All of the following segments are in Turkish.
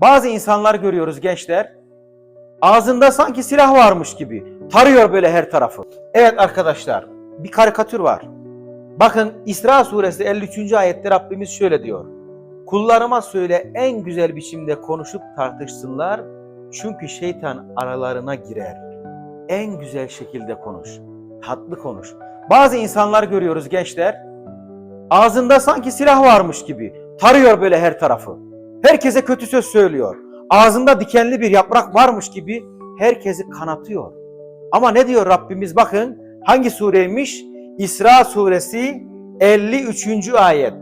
Bazı insanlar görüyoruz gençler. Ağzında sanki silah varmış gibi. Tarıyor böyle her tarafı. Evet arkadaşlar bir karikatür var. Bakın İsra suresi 53. ayette Rabbimiz şöyle diyor. Kullarıma söyle en güzel biçimde konuşup tartışsınlar. Çünkü şeytan aralarına girer. En güzel şekilde konuş. Tatlı konuş. Bazı insanlar görüyoruz gençler. Ağzında sanki silah varmış gibi. Tarıyor böyle her tarafı. Herkese kötü söz söylüyor. Ağzında dikenli bir yaprak varmış gibi herkesi kanatıyor. Ama ne diyor Rabbimiz bakın hangi sureymiş? İsra suresi 53. ayet.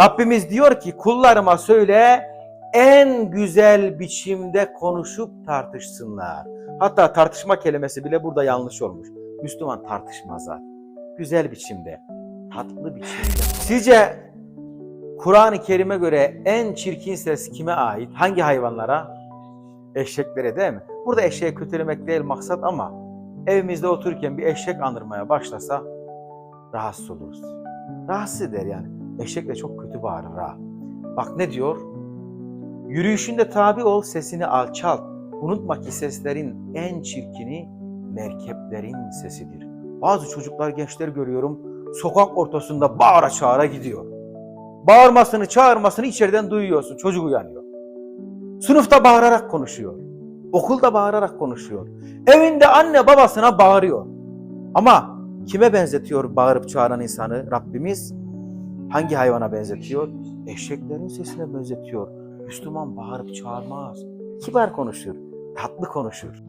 Rabbimiz diyor ki kullarıma söyle en güzel biçimde konuşup tartışsınlar. Hatta tartışma kelimesi bile burada yanlış olmuş. Müslüman tartışmaz zaten. Güzel biçimde, tatlı biçimde. Sizce Kur'an-ı Kerim'e göre en çirkin ses kime ait? Hangi hayvanlara? Eşeklere değil mi? Burada eşeği kötülemek değil maksat ama evimizde otururken bir eşek andırmaya başlasa rahatsız oluruz. Rahatsız eder yani. Eşek de çok kötü bağırır ha. Bak ne diyor? Yürüyüşünde tabi ol sesini alçalt. Unutma ki seslerin en çirkini merkeplerin sesidir. Bazı çocuklar gençler görüyorum sokak ortasında bağıra çağıra gidiyor. Bağırmasını çağırmasını içeriden duyuyorsun çocuk uyanıyor. Sınıfta bağırarak konuşuyor. Okulda bağırarak konuşuyor. Evinde anne babasına bağırıyor. Ama kime benzetiyor bağırıp çağıran insanı Rabbimiz? Hangi hayvana benzetiyor? Eşeklerin sesine benzetiyor. Müslüman bağırıp çağırmaz. Kibar konuşur, tatlı konuşur.